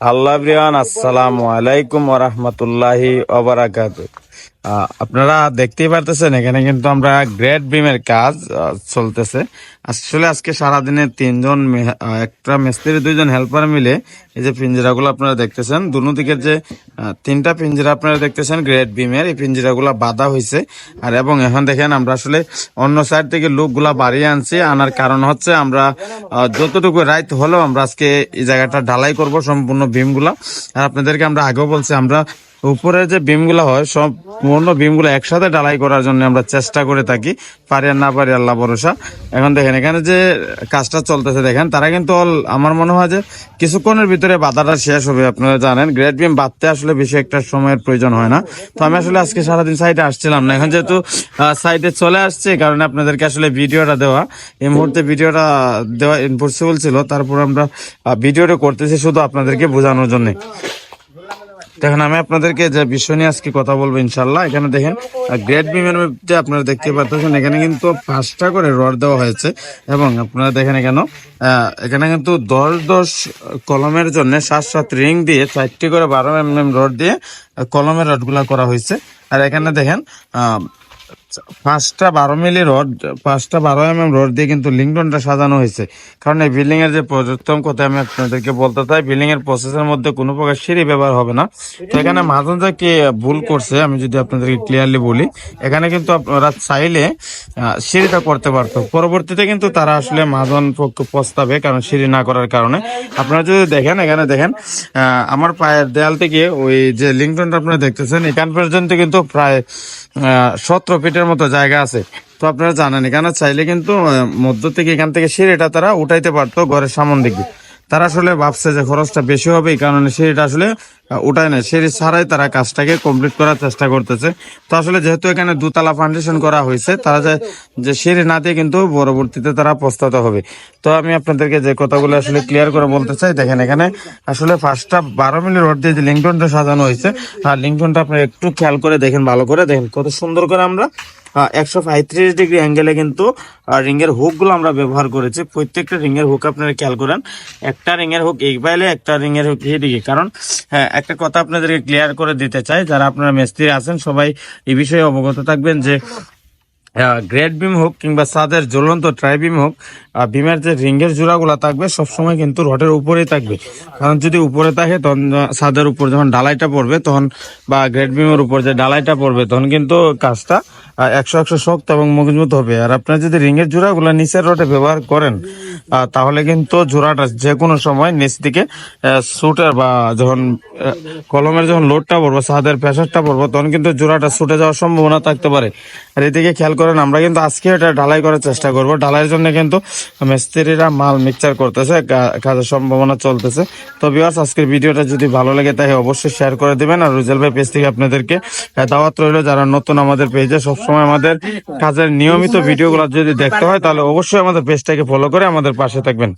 আল্লাহ আসসালামু আলাইকুম ওরহমতুল্লাহি ওবারাকাত আপনারা দেখতেই পারতেছেন, এখানে কিন্তু আমরা গ্রেট বিমের কাজ চলতেছে। আসলে আজকে সারাদিনে তিনজন একটা মিস্ত্রি, দুইজন হেল্পার মিলে এই যে পিঞ্জিরাগুলো আপনারা দেখতেছেন দুনো দিকের যে তিনটা পিঞ্জিরা আপনারা দেখতেছেন গ্রেট বিমের এই পিঞ্জিরাগুলো বাঁধা হয়েছে আর এবং এখন দেখেন আমরা আসলে অন্য সাইড থেকে লোকগুলা বাড়িয়ে আনছি, আনার কারণ হচ্ছে আমরা যতটুকু রাইত হলেও আমরা আজকে এই জায়গাটা ঢালাই করব সম্পূর্ণ বিমগুলা আর আপনাদেরকে আমরা আগেও বলছি, আমরা উপরে যে বিমগুলো হয়, সব পূর্ণ বিমগুলো একসাথে ঢালাই করার জন্য আমরা চেষ্টা করে থাকি, পারি আর না পারি আল্লাহ ভরসা। এখন দেখেন, এখানে যে কাজটা চলতেছে দেখেন, তারা কিন্তু all- আমার মনে হয় যে কিছুক্ষণের ভিতরে বাধাটা শেষ হবে, আপনারা জানেন। গ্রেট বিম বাঁধতে আসলে বেশি একটা সময়ের প্রয়োজন হয় না। তো আমি আসলে আজকে সারাদিন সাইডে আসছিলাম না। এখন যেহেতু সাইডে চলে আসছে কারণে আপনাদেরকে আসলে ভিডিওটা দেওয়া। এই মুহূর্তে ভিডিওটা দেওয়া ইম্পসিবল ছিল, তারপর আমরা ভিডিওটা করতেছি শুধু আপনাদেরকে বোঝানোর জন্য। দেখেন, আমি আপনাদেরকে যে বিষয় নিয়ে আজকে কথা বলব ইনশাল্লাহ এখানে দেখেন গ্রেট বিমের মধ্যে আপনারা দেখতে পাচ্ছেন, এখানে কিন্তু পাঁচটা করে রড দেওয়া হয়েছে এবং আপনারা দেখেন এখানে এখানে কিন্তু দশ দশ কলমের জন্য সাত সাত রিং দিয়ে চারটি করে বারো এম এম রড দিয়ে কলমের রডগুলা করা হয়েছে। আর এখানে দেখেন পাঁচটা বারো মিলি রড, পাঁচটা বারো এম এম রড দিয়ে কিন্তু লিঙ্কনটা সাজানো হয়েছে। কারণ এই বিল্ডিং এর যে প্রযুক্তম কথা আমি আপনাদেরকে বলতে চাই বিল্ডিং এর প্রসেসের মধ্যে কোনো প্রকার সিঁড়ি ব্যবহার হবে না। তো এখানে মাজন যে কি ভুল করছে, আমি যদি আপনাদেরকে ক্লিয়ারলি বলি, এখানে কিন্তু আপনারা চাইলে সিঁড়িটা করতে পারতো। পরবর্তীতে কিন্তু তারা আসলে মাজন পক্ষ প্রস্তাবে, কারণ সিঁড়ি না করার কারণে। আপনারা যদি দেখেন, এখানে দেখেন আমার পায়ের দেয়াল থেকে ওই যে লিঙ্কনটা আপনারা দেখতেছেন, এখান পর্যন্ত কিন্তু প্রায় সতেরো ফিটের মতো জায়গা আছে। তো আপনারা জানেন, এখানে চাইলে কিন্তু মধ্য থেকে এখান থেকে সিঁড়িটা তারা উঠাইতে পারতো ঘরের সামন দিকে। তারা আসলে ভাবছে যে খরচটা বেশি হবে, এই কারণে সিঁড়িটা আসলে উঠায় না সিঁড়ি ছাড়াই তারা কাজটাকে কমপ্লিট করার চেষ্টা করতেছে। তো আসলে যেহেতু এখানে দুতলা ফাউন্ডেশন করা হয়েছে, তারা যে যে সিঁড়ি না দিয়ে কিন্তু পরবর্তীতে তারা পস্তাতে হবে। তো আমি আপনাদেরকে যে কথাগুলো আসলে ক্লিয়ার করে বলতে চাই, দেখেন এখানে আসলে ফার্স্টটা বারো মিলি রড দিয়ে যে লিঙ্কনটা সাজানো হয়েছে, আর লিঙ্কনটা আপনি একটু খেয়াল করে দেখেন, ভালো করে দেখেন কত সুন্দর করে আমরা একশো পঁয়ত্রিশ ডিগ্রি অ্যাঙ্গেলে কিন্তু রিং এর হুকগুলো আমরা ব্যবহার করেছি। প্রত্যেকটা রিং এর হুক আপনারা খেয়াল করেন। একটা রিং এর হুক এই বাইলে একটা রিং এর হুক এদিকে কারণ হ্যাঁ একটা কথা আপনাদেরকে ক্লিয়ার করে দিতে চাই। যারা আপনারা মিস্ত্রি আছেন, সবাই এই বিষয়ে অবগত থাকবেন যে গ্রেড বিম হোক কিংবা সাদের জ্বলন্ত ট্রাই বিম হোক বিমের যে রিঙ্গের জোড়াগুলো থাকবে, সবসময় কিন্তু রডের উপরেই থাকবে। কারণ যদি উপরে থাকে, তখন ছাদের উপর যখন ডালাইটা পড়বে, তখন বা গ্রেড বিমের উপর যে ডালাইটা পড়বে, তখন কিন্তু কাজটা একশো একশো শক্ত এবং মজবুত হবে। আর আপনার যদি রিঙ্গের জোড়াগুলো নিচের রোডে ব্যবহার করেন তাহলে কিন্তু জোড়াটা যে কোনো সময় নিচ দিকে সুটার বা যখন কলমের যখন লোডটা পড়ব ছাদের প্রেশারটা পড়ব, তখন কিন্তু জোড়াটা ছুটে যাওয়ার সম্ভাবনা থাকতে পারে। আর এদিকে খেয়াল করেন, আমরা কিন্তু আজকে এটা ঢালাই করার চেষ্টা করব। ঢালাইয়ের জন্য কিন্তু মিস্ত্রিরা মাল মিক্সচার করতেছে কাজের সম্ভাবনা চলতেছে। তো বিয়ার্স আজকের ভিডিওটা যদি ভালো লাগে তাই অবশ্যই শেয়ার করে দেবেন। আর রুজেল ভাই পেজ থেকে আপনাদেরকে দাওয়াত রইল যারা নতুন আমাদের পেজে সবসময় আমাদের কাজের নিয়মিত ভিডিওগুলো যদি দেখতে হয় তাহলে অবশ্যই আমাদের পেজটাকে ফলো করে আমাদের পাশে থাকবেন।